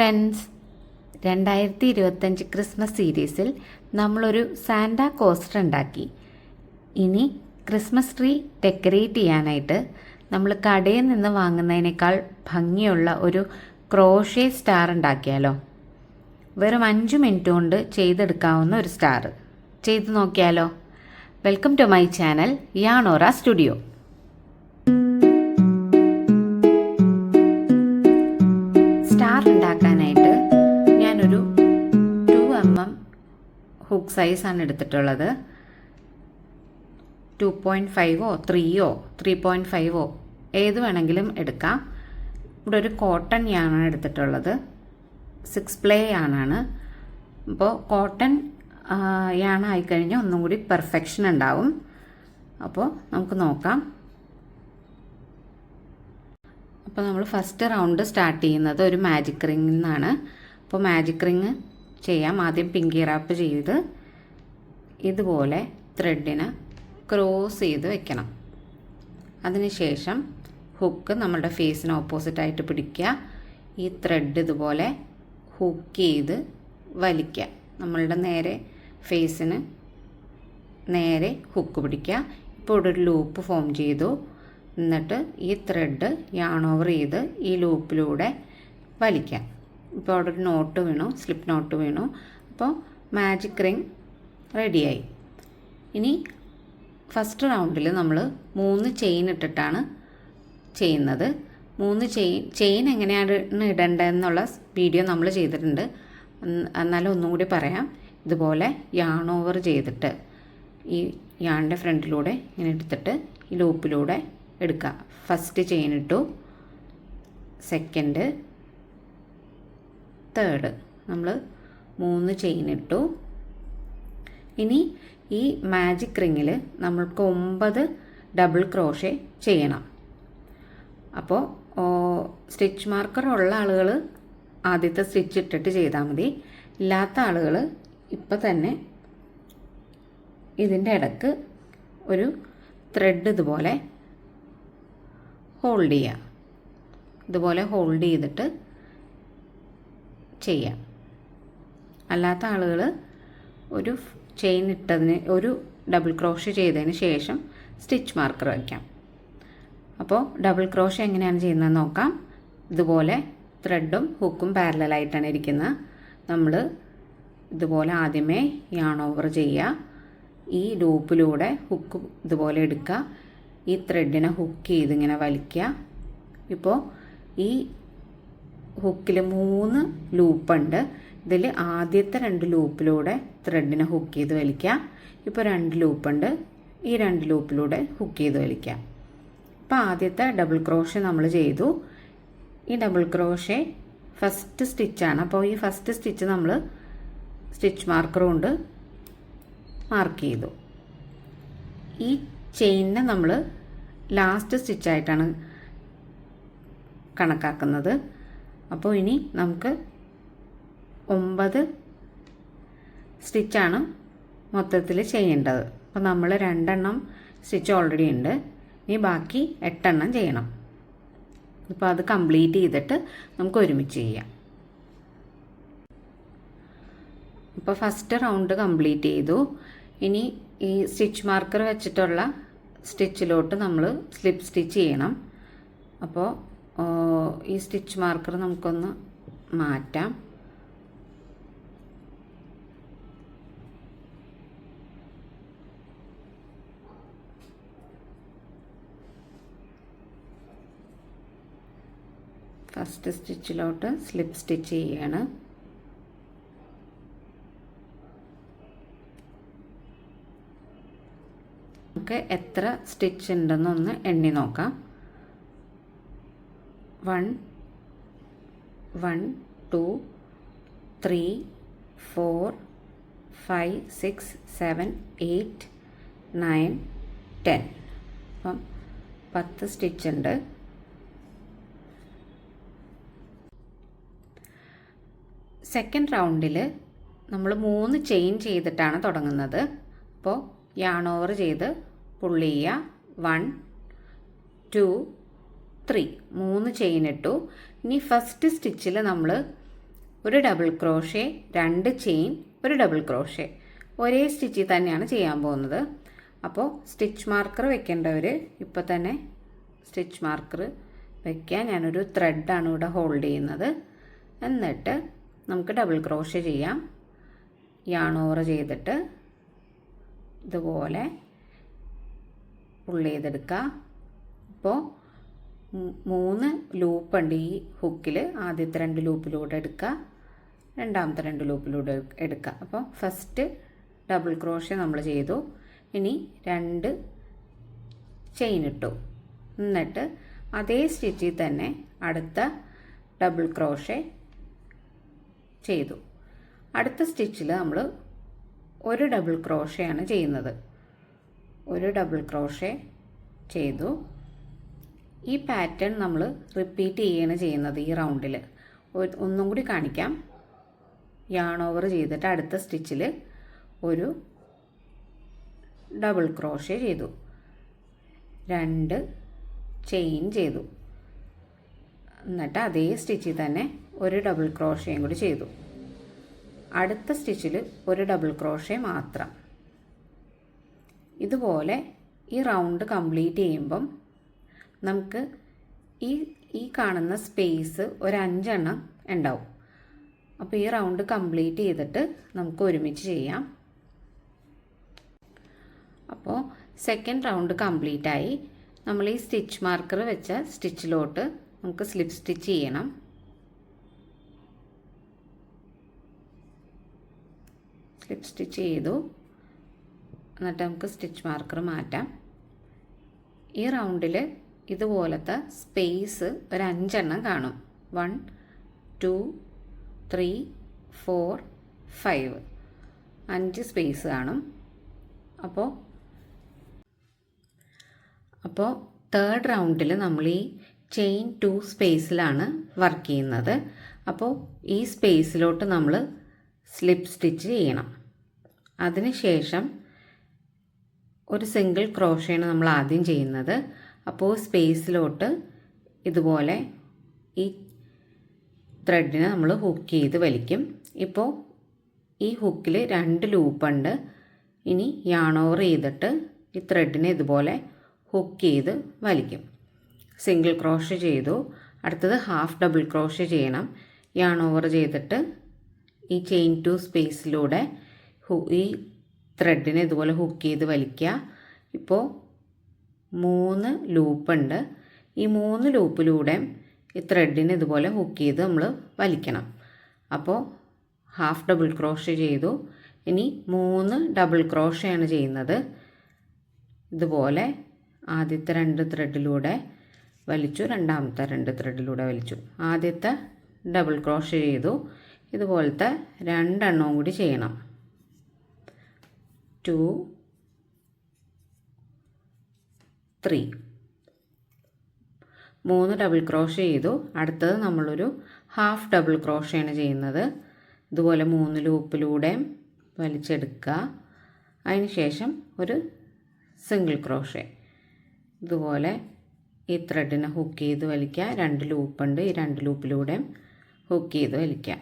Friends രണ്ടായിരത്തി ഇരുപത്തഞ്ച് Christmas സീരീസിൽ നമ്മളൊരു സാന്റ കോസ്റ്റർ ഉണ്ടാക്കി. ഇനി ക്രിസ്മസ് ട്രീ ഡെക്കറേറ്റ് ചെയ്യാനായിട്ട് നമ്മൾ കടയിൽ നിന്ന് വാങ്ങുന്നതിനേക്കാൾ ഭംഗിയുള്ള ഒരു ക്രോഷേ സ്റ്റാർ ഉണ്ടാക്കിയാലോ? വെറും അഞ്ച് മിനിറ്റ് കൊണ്ട് ചെയ്തെടുക്കാവുന്ന ഒരു സ്റ്റാർ. ചെയ്തു നോക്കിയാലോ? വെൽക്കം ടു മൈ ചാനൽ യാണോറ സ്റ്റുഡിയോ. ഉണ്ടാക്കാനായിട്ട് ഞാനൊരു ടു എം എം ഹുക്ക് സൈസാണ് എടുത്തിട്ടുള്ളത്. ടു പോയിന്റ് ഫൈവോ ത്രീയോ ത്രീ പോയിന്റ് ഫൈവോ ഏത് വേണമെങ്കിലും എടുക്കാം. ഇവിടെ ഒരു കോട്ടൺ യാണാണ് എടുത്തിട്ടുള്ളത്. സിക്സ് പ്ലേ യാണാണ് അപ്പോൾ കോട്ടൺ യാണായിക്കഴിഞ്ഞാൽ ഒന്നും കൂടി പെർഫെക്ഷൻ ഉണ്ടാവും. അപ്പോൾ നമുക്ക് നോക്കാം. അപ്പോൾ നമ്മൾ ഫസ്റ്റ് റൗണ്ട് സ്റ്റാർട്ട് ചെയ്യുന്നത് ഒരു മാജിക് റിങ്ങിൽ നിന്നാണ് അപ്പോൾ മാജിക് റിങ് ചെയ്യാം. ആദ്യം പിങ്കി റാപ്പ് ചെയ്ത് ഇതുപോലെ ത്രെഡിന് ക്രോസ് ചെയ്ത് വെക്കണം. അതിനുശേഷം ഹുക്ക് നമ്മുടെ ഫേസിന് ഓപ്പോസിറ്റായിട്ട് പിടിക്കുക. ഈ ത്രെഡ് ഇതുപോലെ ഹുക്ക് ചെയ്ത് വലിക്കുക. നമ്മളുടെ നേരെ ഫേസിന് നേരെ ഹുക്ക് പിടിക്കുക. ഇപ്പോൾ ഇവിടെ ഒരു ലൂപ്പ് ഫോം ചെയ്തു. എന്നിട്ട് ഈ ത്രെഡ് യാൺ ഓവർ ചെയ്ത് ഈ ലൂപ്പിലൂടെ വലിക്കാം. ഇപ്പോൾ അവിടെ ഒരു നോട്ട് വീണു സ്ലിപ്പ് നോട്ട് വീണു. അപ്പോൾ മാജിക് റിങ് റെഡിയായി ഇനി ഫസ്റ്റ് റൗണ്ടിൽ നമ്മൾ മൂന്ന് ചെയിൻ ഇട്ടിട്ടാണ് ചെയ്യുന്നത്. മൂന്ന് ചെയിൻ ചെയിൻ എങ്ങനെയാണ് ഇടേണ്ടതെന്നുള്ള വീഡിയോ നമ്മൾ ചെയ്തിട്ടുണ്ട്. എന്നാലും ഒന്നും കൂടി പറയാം. ഇതുപോലെ യാൺ ഓവർ ചെയ്തിട്ട് ഈ യാണിന്റെ ഫ്രണ്ടിലൂടെ ഇങ്ങനെ എടുത്തിട്ട് ഈ ലൂപ്പിലൂടെ എടുക്കുക ഫസ്റ്റ് ചെയിൻ ഇട്ടു. സെക്കൻഡ് തേർഡ് നമ്മൾ മൂന്ന് ചെയിൻ ഇട്ടു. ഇനി ഈ മാജിക് റിങ്ങിൽ നമ്മൾക്ക് ഒമ്പത് ഡബിൾ ക്രോഷേ ചെയ്യണം. അപ്പോൾ സ്റ്റിച്ച് മാർക്കർ ഉള്ള ആളുകൾ ആദ്യത്തെ സ്റ്റിച്ച് ഇട്ടിട്ട് ചെയ്താൽ മതി. ഇല്ലാത്ത ആളുകൾ ഇപ്പം തന്നെ ഇതിന്റെ ഇടയ്ക്ക് ഒരു ത്രെഡ് ഇതുപോലെ ഹോൾഡ് ചെയ്യുക ഇതുപോലെ ഹോൾഡ് ചെയ്തിട്ട് ചെയ്യാം. അല്ലാത്ത ആളുകൾ ഒരു ചെയിൻ ഇട്ടതിന് ഒരു ഡബിൾ ക്രോഷ് ചെയ്തതിന് ശേഷം സ്റ്റിച്ച് മാർക്കർ വയ്ക്കാം. അപ്പോൾ ഡബിൾ ക്രോഷ് എങ്ങനെയാണ് ചെയ്യുന്നത് നോക്കാം. ഇതുപോലെ ത്രെഡും ഹുക്കും പാരലായിട്ടാണ് ഇരിക്കുന്നത് നമ്മൾ ഇതുപോലെ ആദ്യമേ യാൺ ഓവർ ചെയ്യുക. ഈ ലൂപ്പിലൂടെ ഹുക്ക് ഇതുപോലെ എടുക്കുക. ഈ ത്രെഡിനെ ഹുക്ക് ചെയ്ത് ഇങ്ങനെ വലിക്കുക ഇപ്പോൾ ഈ ഹുക്കിൽ മൂന്ന് ലൂപ്പുണ്ട് ഇതിൽ ആദ്യത്തെ രണ്ട് ലൂപ്പിലൂടെ ത്രെഡിനെ ഹുക്ക് ചെയ്ത് വലിക്കുക ഇപ്പോൾ രണ്ട് ലൂപ്പുണ്ട് ഈ രണ്ട് ലൂപ്പിലൂടെ ഹുക്ക് ചെയ്ത് വലിക്കുക അപ്പോൾ ആദ്യത്തെ ഡബിൾ ക്രോഷ നമ്മൾ ചെയ്തു. ഈ ഡബിൾ ക്രോഷെ ഫസ്റ്റ് സ്റ്റിച്ചാണ് അപ്പോൾ ഈ ഫസ്റ്റ് സ്റ്റിച്ച് നമ്മൾ സ്റ്റിച്ച് മാർക്കർ കൊണ്ട് മാർക്ക് ചെയ്തു. ഈ ചെയിനിനെ നമ്മൾ ലാസ്റ്റ് സ്റ്റിച്ചായിട്ടാണ് കണക്കാക്കുന്നത്. അപ്പോൾ ഇനി നമുക്ക് ഒമ്പത് സ്റ്റിച്ചാണ് മൊത്തത്തിൽ ചെയ്യേണ്ടത്. അപ്പോൾ നമ്മൾ രണ്ടെണ്ണം സ്റ്റിച്ച് ഓൾറെഡി ഉണ്ട്. ഇനി ബാക്കി എട്ടെണ്ണം ചെയ്യണം. അപ്പോൾ അത് കംപ്ലീറ്റ് ചെയ്തിട്ട് നമുക്ക് ഒരുമിച്ച് ചെയ്യാം. അപ്പോൾ ഫസ്റ്റ് റൗണ്ട് കംപ്ലീറ്റ് ചെയ്തു. ഇനി ഈ സ്റ്റിച്ച് മാർക്കർ വെച്ചിട്ടുള്ള സ്റ്റിച്ചിലോട്ട് നമ്മൾ സ്ലിപ്പ് സ്റ്റിച്ച് ചെയ്യണം. അപ്പോൾ ഈ സ്റ്റിച്ച് മാർക്കർ നമുക്കൊന്ന് മാറ്റാം. ഫസ്റ്റ് സ്റ്റിച്ചിലോട്ട് സ്ലിപ്പ് സ്റ്റിച്ച് ചെയ്യാണ്. നമുക്ക് എത്ര സ്റ്റിച്ച് ഉണ്ടെന്നൊന്ന് എണ്ണി നോക്കാം. One one two three four five six seven eight nine ten അപ്പം പത്ത് സ്റ്റിച്ച് ഉണ്ട്. സെക്കൻഡ് റൗണ്ടിൽ നമ്മൾ മൂന്ന് ചെയിൻ ചെയ്തിട്ടാണ് തുടങ്ങുന്നത്. അപ്പോൾ യാൺ ഓവർ ചെയ്ത് പുള്ളി ചെയ്യുക. വൺ ടു ത്രീ മൂന്ന് ചെയിൻ ഇട്ടു. ഇനി ഫസ്റ്റ് സ്റ്റിച്ചിൽ നമ്മൾ ഒരു ഡബിൾ ക്രോഷേ രണ്ട് ചെയിൻ ഒരു ഡബിൾ ക്രോഷേ ഒരേ സ്റ്റിച്ചിൽ തന്നെയാണ് ചെയ്യാൻ പോകുന്നത്. അപ്പോൾ സ്റ്റിച്ച് മാർക്കർ വെക്കേണ്ടവർ ഇപ്പോൾ തന്നെ സ്റ്റിച്ച് മാർക്കർ വയ്ക്കാൻ ഞാനൊരു ത്രെഡാണ് ഇവിടെ ഹോൾഡ് ചെയ്യുന്നത്. എന്നിട്ട് നമുക്ക് ഡബിൾ ക്രോഷ ചെയ്യാം. യാണോവർ ചെയ്തിട്ട് ഇതുപോലെ പുള്ള് ചെയ്തെടുക്കുക ഇപ്പോൾ മൂന്ന് ലൂപ്പുണ്ട് ഈ ഹുക്കിൽ ആദ്യത്തെ രണ്ട് ലൂപ്പിലൂടെ എടുക്കുക രണ്ടാമത്തെ രണ്ട് ലൂപ്പിലൂടെ എടുക്കുക അപ്പോൾ ഫസ്റ്റ് ഡബിൾ ക്രോഷ്യ നമ്മൾ ചെയ്തു. ഇനി രണ്ട് ചെയിൻ ഇട്ടു. എന്നിട്ട് അതേ സ്റ്റിച്ചിൽ തന്നെ അടുത്ത ഡബിൾ ക്രോഷ്യ ചെയ്തു. അടുത്ത സ്റ്റിച്ചിൽ നമ്മൾ ഒരു ഡബിൾ ക്രോഷയാണ് ചെയ്യുന്നത്. ഒരു ഡബിൾ ക്രോഷേ ചെയ്തു. ഈ പാറ്റേൺ നമ്മൾ റിപ്പീറ്റ് ചെയ്യുകയാണ് ചെയ്യുന്നത് ഈ റൗണ്ടിൽ ഒന്നും കൂടി കാണിക്കാം. യാൺ ഓവർ ചെയ്തിട്ട് അടുത്ത സ്റ്റിച്ചിൽ ഒരു ഡബിൾ ക്രോഷേ ചെയ്തു. രണ്ട് ചെയിൻ ചെയ്തു. എന്നിട്ട് അതേ സ്റ്റിച്ചിൽ തന്നെ ഒരു ഡബിൾ ക്രോഷയും കൂടി ചെയ്തു. അടുത്ത സ്റ്റിച്ചിൽ ഒരു ഡബിൾ ക്രോഷേ മാത്രം. ഇതുപോലെ ഈ റൗണ്ട് കംപ്ലീറ്റ് ചെയ്യുമ്പം നമുക്ക് ഈ ഈ കാണുന്ന സ്പേസ് ഒരു അഞ്ചെണ്ണം ഉണ്ടാവും. അപ്പോൾ ഈ റൗണ്ട് കംപ്ലീറ്റ് ചെയ്തിട്ട് നമുക്ക് ഒരുമിച്ച് ചെയ്യാം. അപ്പോൾ സെക്കൻഡ് റൗണ്ട് കംപ്ലീറ്റ് ആയി നമ്മൾ ഈ സ്റ്റിച്ച് മാർക്കർ വെച്ച സ്റ്റിച്ചിലോട്ട് നമുക്ക് സ്ലിപ്പ് സ്റ്റിച്ച് ചെയ്യണം. സ്ലിപ്പ് സ്റ്റിച്ച് ചെയ്തു. എന്നിട്ട് നമുക്ക് സ്റ്റിച്ച് മാർക്കർ മാറ്റാം. ഈ റൗണ്ടിൽ ഇതുപോലത്തെ സ്പേസ് ഒരു അഞ്ചെണ്ണം കാണും. One two three four five. അഞ്ച് സ്പേസ് കാണും. അപ്പോൾ അപ്പോൾ തേർഡ് റൗണ്ടിൽ നമ്മൾ ഈ ചെയിൻ ടു സ്പേസിലാണ് വർക്ക് ചെയ്യുന്നത്. അപ്പോൾ ഈ സ്പേസിലോട്ട് നമ്മൾ സ്ലിപ്പ് സ്റ്റിച്ച് ചെയ്യണം. അതിനുശേഷം ഒരു സിംഗിൾ ക്രോഷയാണ് നമ്മൾ ആദ്യം ചെയ്യുന്നത്. അപ്പോൾ സ്പേസിലോട്ട് ഇതുപോലെ ഈ ത്രെഡിനെ നമ്മൾ ഹുക്ക് ചെയ്ത് വലിക്കും. ഇപ്പോൾ ഈ ഹുക്കിൽ രണ്ട് ലൂപ്പുണ്ട് ഇനി യാണോവർ ചെയ്തിട്ട് ഈ ത്രെഡിനെ ഇതുപോലെ ഹുക്ക് ചെയ്ത് വലിക്കും. സിംഗിൾ ക്രോഷ ചെയ്തു. അടുത്തത് ഹാഫ് ഡബിൾ ക്രോഷ ചെയ്യണം. യാണോവർ ചെയ്തിട്ട് ഈ ചെയിൻ ടു സ്പേസിലൂടെ ഈ ത്രെഡിനെ ഇതുപോലെ ഹുക്ക് ചെയ്ത് വലിക്കുക ഇപ്പോൾ മൂന്ന് ലൂപ്പുണ്ട് ഈ മൂന്ന് ലൂപ്പിലൂടെ ഈ ത്രെഡിനെ ഇതുപോലെ ഹുക്ക് ചെയ്ത് നമ്മൾ വലിക്കണം. അപ്പോൾ ഹാഫ് ഡബിൾ ക്രോഷ ചെയ്തു. ഇനി മൂന്ന് ഡബിൾ ക്രോഷയാണ് ചെയ്യുന്നത്. ഇതുപോലെ ആദ്യത്തെ രണ്ട് ത്രെഡിലൂടെ വലിച്ചു രണ്ടാമത്തെ രണ്ട് ത്രെഡിലൂടെ വലിച്ചു. ആദ്യത്തെ ഡബിൾ ക്രോഷ ചെയ്തു. ഇതുപോലത്തെ രണ്ടെണ്ണവും കൂടി ചെയ്യണം. Two three. മൂന്ന് ഡബിൾ ക്രോഷ ചെയ്തു. അടുത്തത് നമ്മളൊരു ഹാഫ് ഡബിൾ ക്രോഷയാണ് ചെയ്യുന്നത്. ഇതുപോലെ മൂന്ന് ലൂപ്പിലൂടെ വലിച്ചെടുക്കുക. അതിന് ശേഷം ഒരു സിംഗിൾ ക്രോഷേ ഇതുപോലെ ഈ ത്രെഡിനെ ഹുക്ക് ചെയ്ത് വലിക്കുക. രണ്ട് ലൂപ്പുണ്ട് ഈ രണ്ട് ലൂപ്പിലൂടെ ഹുക്ക് ചെയ്ത് വലിക്കുക.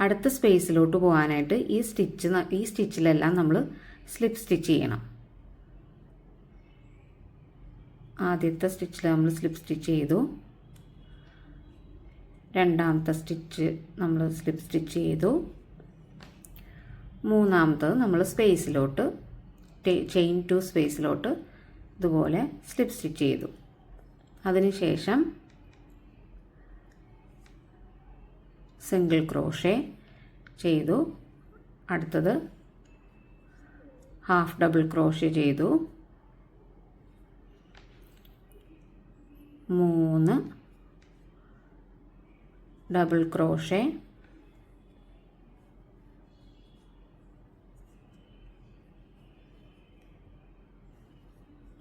അടുത്ത സ്പേസിലോട്ട് പോകാനായിട്ട് ഈ സ്റ്റിച്ച് ഈ സ്റ്റിച്ചിലെല്ലാം നമ്മൾ സ്ലിപ്പ് സ്റ്റിച്ച് ചെയ്യണം. ആദ്യത്തെ സ്റ്റിച്ചിൽ നമ്മൾ സ്ലിപ്പ് സ്റ്റിച്ച് ചെയ്തു. രണ്ടാമത്തെ സ്റ്റിച്ച് നമ്മൾ സ്ലിപ്പ് സ്റ്റിച്ച് ചെയ്തു. മൂന്നാമത്തത് നമ്മൾ സ്പേസിലോട്ട് ചെയിൻ ടു സ്പേസിലോട്ട് ഇതുപോലെ സ്ലിപ്പ് സ്റ്റിച്ച് ചെയ്തു. അതിനുശേഷം സിംഗിൾ ക്രോഷേ ചെയ്തു. അടുത്തത് ഹാഫ് ഡബിൾ ക്രോഷ്യ ചെയ്തു. മൂന്ന് ഡബിൾ ക്രോഷേ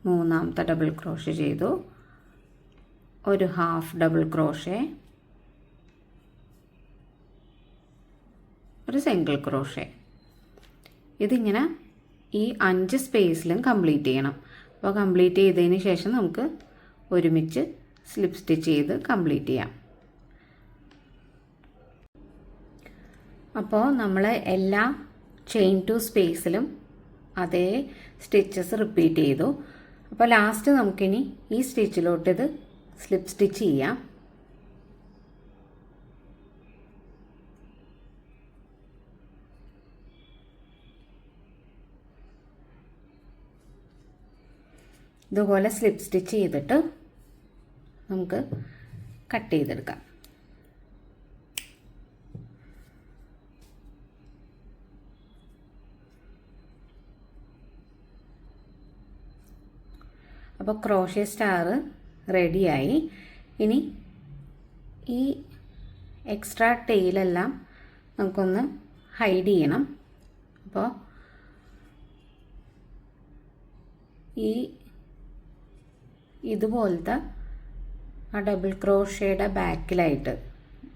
മൂന്നാമത്തെ ഡബിൾ ക്രോഷ് ചെയ്തു. ഒരു ഹാഫ് ഡബിൾ ക്രോഷേ ഒരു സിംഗിൾ ക്രോഷേ ഇതിങ്ങനെ ഈ അഞ്ച് സ്പേസിലും കംപ്ലീറ്റ് ചെയ്യണം. അപ്പോൾ കംപ്ലീറ്റ് ചെയ്തതിന് ശേഷം നമുക്ക് ഒരുമിച്ച് സ്ലിപ്പ് സ്റ്റിച്ച് ചെയ്ത് കംപ്ലീറ്റ് ചെയ്യാം. അപ്പോൾ നമ്മൾ എല്ലാ ചെയിൻ ടു സ്പേസിലും അതേ സ്റ്റിച്ചസ് റിപ്പീറ്റ് ചെയ്തു. അപ്പോൾ ലാസ്റ്റ് നമുക്കിനി ഈ സ്റ്റിച്ചിലോട്ട് ഇത് സ്ലിപ്പ് സ്റ്റിച്ച് ചെയ്യാം. ഇതുപോലെ സ്ലിപ്പ് സ്റ്റിച്ച് ചെയ്തിട്ട് നമുക്ക് കട്ട് ചെയ്തെടുക്കാം. അപ്പോൾ ക്രോഷ്യ സ്റ്റാർ റെഡിയായി ഇനി ഈ എക്സ്ട്രാ ടെയിലെല്ലാം നമുക്കൊന്ന് ഹൈഡ് ചെയ്യണം. അപ്പോൾ ഈ ഇതുപോലത്തെ ആ ഡബിൾ ക്രോഷയുടെ ബാക്കിലായിട്ട്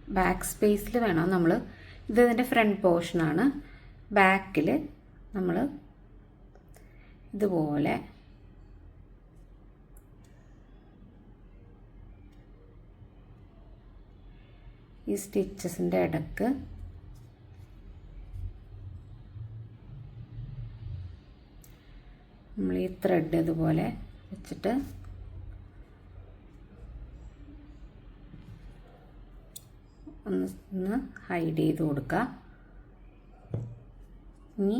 ബാക്ക് സ്പേസിൽ വേണം നമ്മൾ ഇത് ഇതിന്റെ ഫ്രണ്ട് പോർഷനാണ് ബാക്കിൽ നമ്മൾ ഇതുപോലെ ഈ സ്റ്റിച്ചസിന്റെ ഇടയ്ക്ക് നമ്മൾ ഈ ത്രെഡ് ഇതുപോലെ വെച്ചിട്ട് ഒന്ന് ഹൈഡ് ചെയ്ത് കൊടുക്കുക ഇനി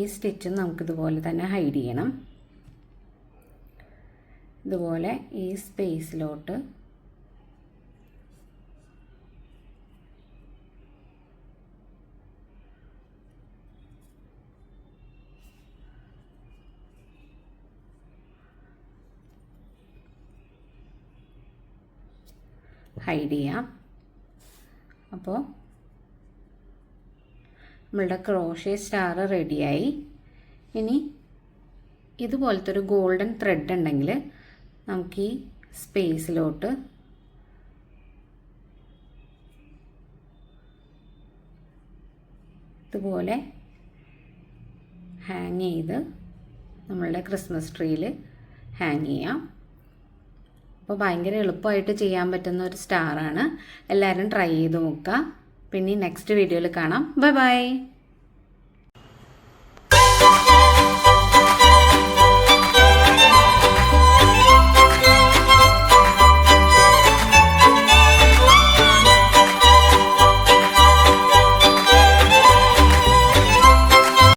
ഈ സ്റ്റിച്ച് നമുക്കിതുപോലെ തന്നെ ഹൈഡ് ചെയ്യണം. ഇതുപോലെ ഈ സ്പേസിലോട്ട് ഹൈഡ് ചെയ്യാം. അപ്പോൾ നമ്മളുടെ ക്രോഷ്യ സ്റ്റാർ റെഡിയായി ഇനി ഇതുപോലത്തെ ഒരു ഗോൾഡൻ ത്രെഡ് ഉണ്ടെങ്കിൽ നമുക്ക് ഈ സ്പേസിലോട്ട് ഇതുപോലെ ഹാങ് ചെയ്ത് നമ്മളുടെ ക്രിസ്മസ് ട്രീയിൽ ഹാങ് ചെയ്യാം. അപ്പോൾ ഭയങ്കര എളുപ്പമായിട്ട് ചെയ്യാൻ പറ്റുന്ന ഒരു സ്റ്റാറാണ്. എല്ലാവരും ട്രൈ ചെയ്ത് നോക്കുക. പിന്നെ നെക്സ്റ്റ് വീഡിയോയിൽ കാണാം. Bye bye.